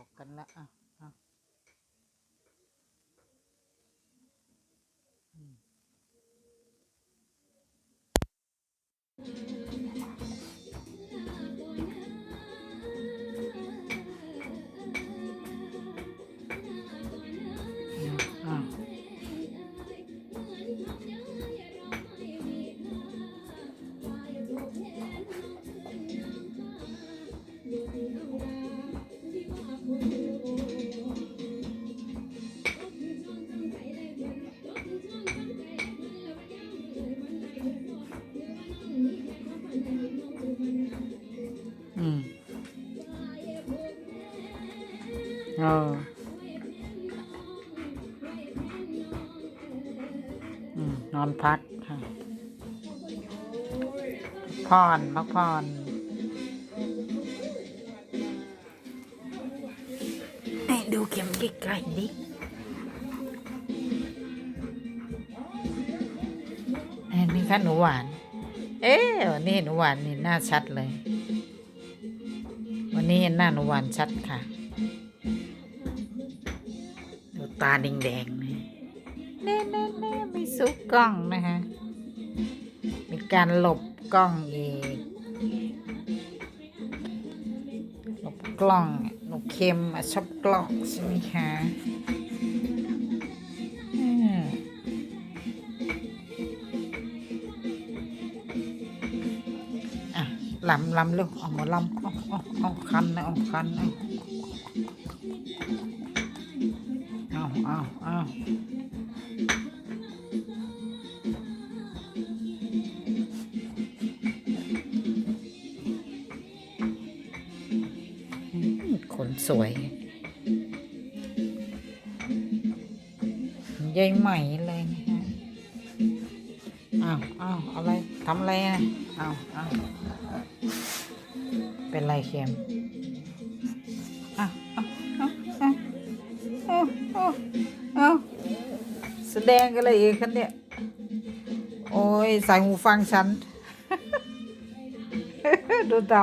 อกกันละอะ เอออนอนพักค่ะพรพักพรให้ดูเข็มใกล้ๆดิอันนี้ค่ะหนูหวาน เอ๊ะวันนี้หนูหวานนี่หน้าชัดเลย วันนี้หน้าหนูหวานชัดค่ะ ตาแดงๆเลยเน่เน่เน่ไม่ซุกกล้องนะคะมีการหลบกล้องอีกหลบกล้องหนูเค็มชอบกล้องใช่ไหมคะอืมอะลำลำเร็วเอามาลำเอาเอาเอาคันนะเอาคันเอา อาเอาเอาอืมขนสวยใยไหม่เลยนะฮะอ้าวอ้าวอะไรทำอะไรอะอ้าวอ้าวเป็นไรเค็ม ดงกันเลยอีกคันเนี่ย โอ้ย ใส่หูฟังฉัน ดูเตา